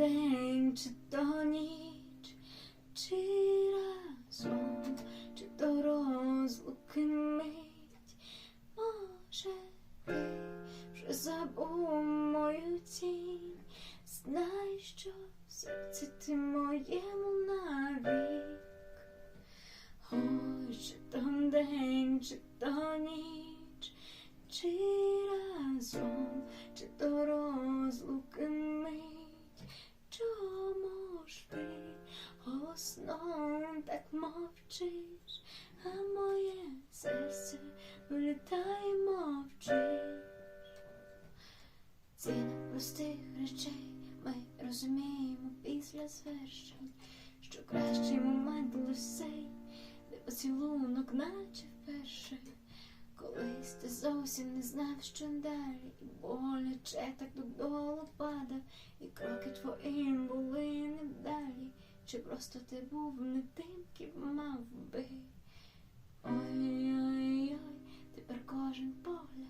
день, чи то ніч, чи разом, чи то розлуки мить, може ти вже забув мою тінь, знай, що в серці ти моєму навік. Ой, то день, чи то ніч, чи разом, чи то розлуки мить, голосно так мовчиш, а моє серце вилітає мовчиш. Ціна простих речей ми розуміємо після звершень, що кращий момент лисей, де поцілунок, наче вперше. Колись ти зовсім не знав, що далі, і боляче так додолу падав, і кроки твої були невдалі, чи просто ти був не тим, ким мав би. Ой-ой-ой, тепер кожен погляд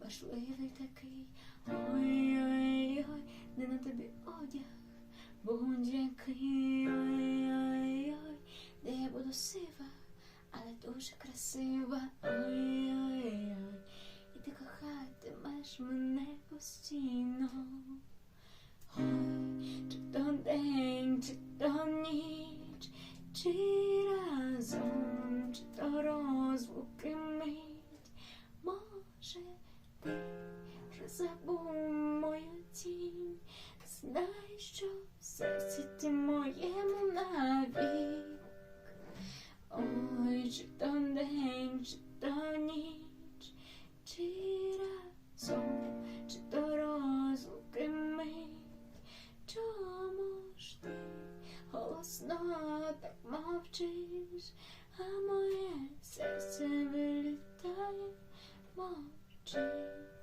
важливий такий. Ой-ой-ой, не на тобі одяг, будь-який. Ой-ой-ой, де я буду сива, але дуже красива. Ой-ой-ой, і ти кохатимеш мене постійно. Чи то ніч, чи разом, чи то розлуки мить, може ти вже забув мою тінь, знай, що в серці ти моєму навік. Ой, чи то день, чи то ніч, чи разом, так мовчиш, а моє серце вилітає мовчить.